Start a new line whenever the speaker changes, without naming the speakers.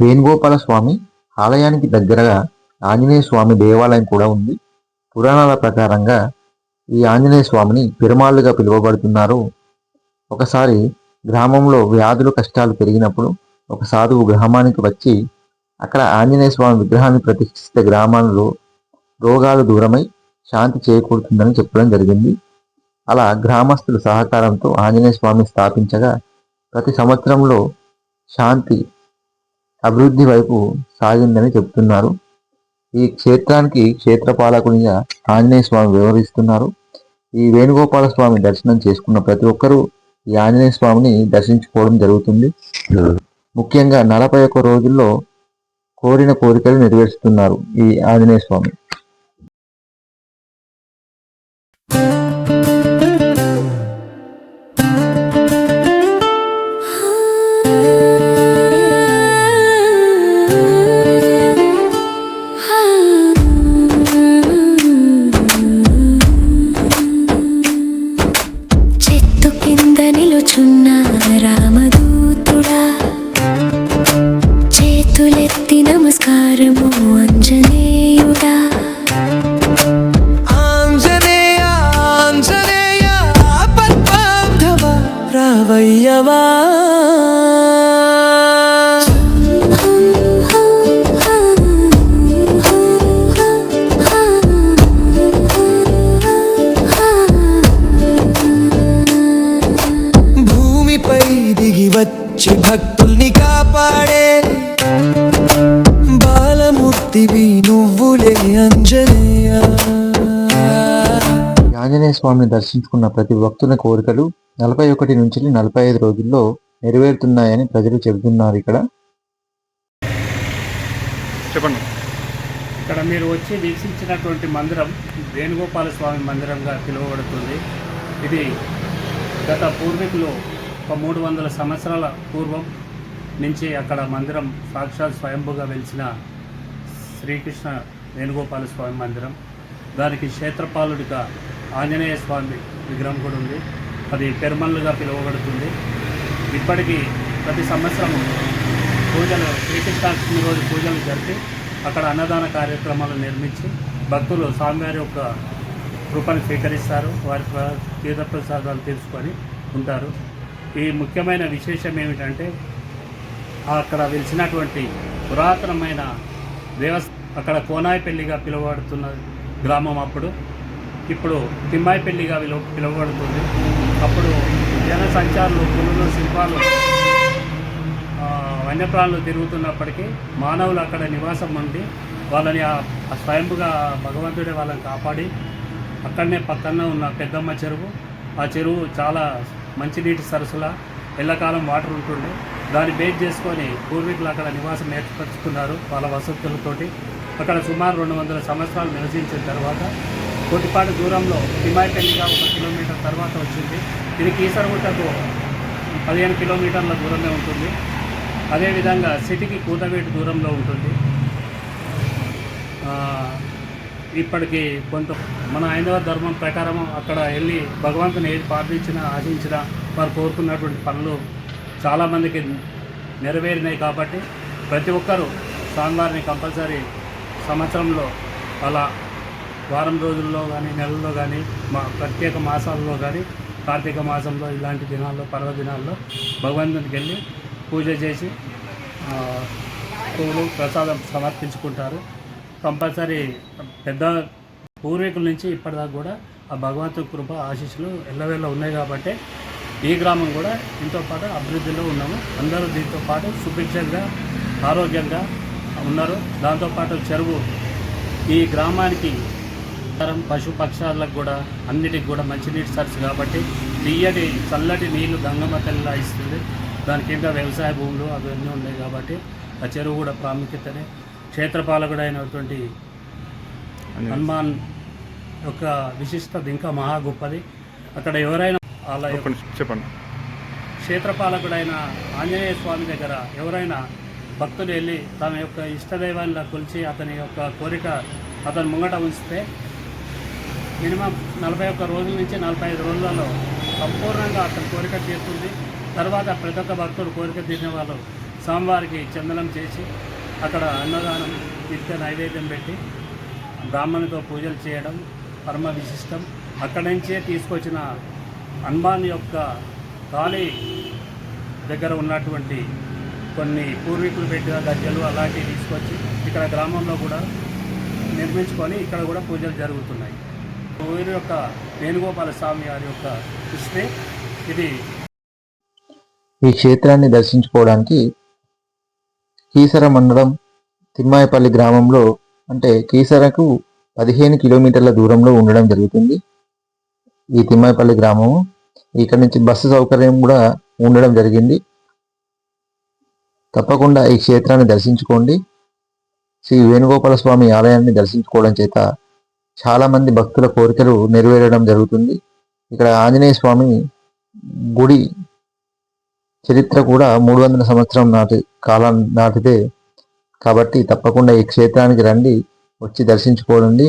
వేణుగోపాల స్వామి ఆలయానికి దగ్గరగా ఆంజనేయ స్వామి దేవాలయం కూడా ఉంది. పురాణాల ప్రకారంగా ఈ ఆంజనేయ స్వామిని పెరుమాళ్ళుగా పిలువబడుతున్నారు. ఒకసారి గ్రామంలో వ్యాధులు కష్టాలు పెరిగినప్పుడు ఒక సాధువు గ్రామానికి వచ్చి అక్కడ ఆంజనేయ స్వామి విగ్రహాన్ని ప్రతిష్ఠిస్తే గ్రామంలో రోగాలు దూరమై శాంతి చేకూరుతుందని చెప్పడం జరిగింది. అలా గ్రామస్తుల సహకారంతో ఆంజనేయ స్వామి స్థాపించగా ప్రతి సంవత్సరంలో శాంతి అభివృద్ధి వైపు సాగిందని చెప్తున్నారు. ఈ క్షేత్రానికి క్షేత్రపాలకునిగా ఆంజనేయ స్వామి వివరిస్తున్నారు ఈ వేణుగోపాల స్వామి దర్శనం చేసుకున్న ప్రతి ఒక్కరూ ఈ ఆంజనేయ స్వామిని దర్శించుకోవడం జరుగుతుంది. ముఖ్యంగా నలభై ఒక్క రోజుల్లో కోరిన కోరికలు నెరవేరుస్తున్నారు ఈ ఆంజనేయ స్వామి.
నమస్కారము అంజనేయుడా
ఆంజనేయ ఆంజనేయ పద్మాధవ రావయ్యవా. భూమిపై దిగి వచ్చి భక్తుల్ని కాపాడే బాలమూర్తివి నువ్వులే అంజనేయ.
ఆంజనేయ స్వామిని దర్శించుకున్న ప్రతి భక్తుల కోరికలు నలభై ఒకటి నుంచి నలభై ఐదు రోజుల్లో నెరవేరుతున్నాయని ప్రజలు చెబుతున్నారు ఇక్కడ.
చెప్పండి.
ఇక్కడ మీరు వచ్చి వీక్షించినటువంటి మందిరం వేణుగోపాల స్వామి మందిరంగా పిలువబడుతుంది. ఇది గత పూర్వీకులు ఒక మూడు వందల సంవత్సరాల పూర్వం నుంచి అక్కడ మందిరం సాక్షాత్ స్వయంభుగా వెలిసిన శ్రీకృష్ణ వేణుగోపాల స్వామి మందిరం. దానికి క్షేత్రపాలుడిగా ఆంజనేయ స్వామి విగ్రహం కూడా ఉంది. అది పెరుమల్లుగా పిలువబడుతుంది. ఇప్పటికీ ప్రతి సంవత్సరము పూజలు శ్రీకృష్ణాష్టమి రోజు పూజలు జరిపి అక్కడ అన్నదాన కార్యక్రమాలు నిర్మించి భక్తులు స్వామివారి యొక్క కృపను స్వీకరిస్తారు. వారి ప్ర- తీర్థప్రసాదాలు తీసుకొని ఉంటారు. ఈ ముఖ్యమైన విశేషం ఏమిటంటే అక్కడ వెలిసినటువంటి పురాతనమైన దేవస్థ అక్కడ కోనాయిపల్లిగా పిలువబడుతున్న గ్రామం అప్పుడు. ఇప్పుడు తిమ్మాయిపల్లిగా విలువ పిలువబడుతుంది. అప్పుడు జన సంచారులు పులులు శిల్పాలు వన్యప్రాణులు తిరుగుతున్నప్పటికీ మానవులు అక్కడ నివాసం ఉండి వాళ్ళని స్వయంగా స్వయంపుగా భగవంతుడే వాళ్ళని కాపాడి అక్కడనే పక్కన ఉన్న పెద్దమ్మ చెరువు. ఆ చెరువు చాలా మంచినీటి సరస్సుల ఎల్లకాలం వాటర్ ఉంటుండే. దాన్ని బేస్ చేసుకొని పూర్వీకులు అక్కడ నివాసం ఏర్పరచుకున్నారు వాళ్ళ వసతులతోటి. అక్కడ సుమారు రెండు వందల సంవత్సరాలు నివసించిన తర్వాత కొద్దిపాటి దూరంలో హిమాయపల్లిగా ఒక కిలోమీటర్ తర్వాత వచ్చింది. ఇది కీసరగుట్టకు పదిహేను కిలోమీటర్ల దూరమే ఉంటుంది. అదేవిధంగా సిటీకి కూతవేటు దూరంలో ఉంటుంది. ఇప్పటికీ ఇప్పటికి కొంత మన హైందవ ధర్మం ప్రకారం అక్కడ వెళ్ళి భగవంతుని ఏది ప్రార్థించినా ఆశించినా వారు కోరుకున్నటువంటి పనులు చాలామందికి నెరవేరినాయి కాబట్టి ప్రతి ఒక్కరూ స్వామివారిని కంపల్సరీ సంవత్సరంలో అలా వారం రోజుల్లో కానీ నెలల్లో కానీ మా ప్రత్యేక మాసాల్లో కానీ కార్తీక మాసంలో ఇలాంటి దినాల్లో పర్వదినాల్లో భగవంతునికి వెళ్ళి పూజ చేసి పూలు ప్రసాదం సమర్పించుకుంటారు. కంపల్సరీ పెద్ద పూర్వీకుల నుంచి ఇప్పటిదాకా కూడా ఆ భగవంతు కృప ఆశీస్సులు ఎల్లవేళ ఉన్నాయి కాబట్టి ఈ గ్రామం కూడా దీంతో పాటు అభివృద్ధిలో ఉన్నాము. అందరూ దీంతో పాటు సుభిక్షంగా ఆరోగ్యంగా ఉన్నారు. దాంతోపాటు చెరువు ఈ గ్రామానికి తరం పశు పక్షాలకు కూడా అన్నిటికి కూడా మంచినీటి సరస్సు కాబట్టి తీయటి చల్లటి నీళ్ళు గంగమ్మ తల్లిలా ఇస్తుంది. దాని కింద వ్యవసాయ భూములు అవన్నీ ఉన్నాయి కాబట్టి ఆ చెరువు కూడా ప్రాముఖ్యతనే. క్షేత్రపాలకుడు అయినటువంటి హనుమాన్ యొక్క విశిష్టత ఇంకా మహా గొప్పది. అక్కడ ఎవరైనా వాళ్ళ
చెప్పండి చెప్పండి.
క్షేత్రపాలకుడైన ఆంజనేయ స్వామి దగ్గర ఎవరైనా భక్తులు వెళ్ళి తమ యొక్క ఇష్టదైవాన్ని కొలిచి అతని యొక్క కోరిక అతని ముంగట ఉంచితే మినిమం నలభై ఒక్క రోజుల నుంచి నలభై ఐదు రోజులలో సంపూర్ణంగా అతని కోరిక తీరుతుంది. తర్వాత ప్రతి ఒక్క భక్తుడు కోరిక తీరిన వాళ్ళు స్వామివారికి చందనం చేసి అక్కడ అన్నదానం నిత్య నైవేద్యం పెట్టి బ్రాహ్మణుతో పూజలు చేయడం పరమ విశిష్టం. అక్కడి నుంచే తీసుకొచ్చిన హనుమాన్ యొక్క ఖాళీ దగ్గర ఉన్నటువంటి కొన్ని పూర్వీకులు పెట్టిన గజ్జలు అలాంటివి తీసుకొచ్చి ఇక్కడ గ్రామంలో కూడా నిర్మించుకొని ఇక్కడ కూడా పూజలు జరుగుతున్నాయి. ఊరి యొక్క వేణుగోపాల స్వామి వారి యొక్క కృష్ణే ఇది.
ఈ క్షేత్రాన్ని దర్శించుకోవడానికి కీసర మండలం తిమ్మాయపల్లి గ్రామంలో అంటే కీసరకు పదిహేను కిలోమీటర్ల దూరంలో ఉండడం జరుగుతుంది. ఈ తిమ్మాయపల్లి గ్రామము ఇక్కడ నుంచి బస్సు సౌకర్యం కూడా ఉండడం జరిగింది. తప్పకుండా ఈ క్షేత్రాన్ని దర్శించుకోండి. శ్రీ వేణుగోపాల స్వామి ఆలయాన్ని దర్శించుకోవడం చేత చాలామంది భక్తుల కోరికలు నెరవేరడం జరుగుతుంది. ఇక్కడ ఆంజనేయ స్వామి గుడి చరిత్ర కూడా మూడు వందల సంవత్సరం నాటి కాలం నాటిదే. కాబట్టి తప్పకుండా ఈ క్షేత్రానికి రండి వచ్చి దర్శించుకోండి.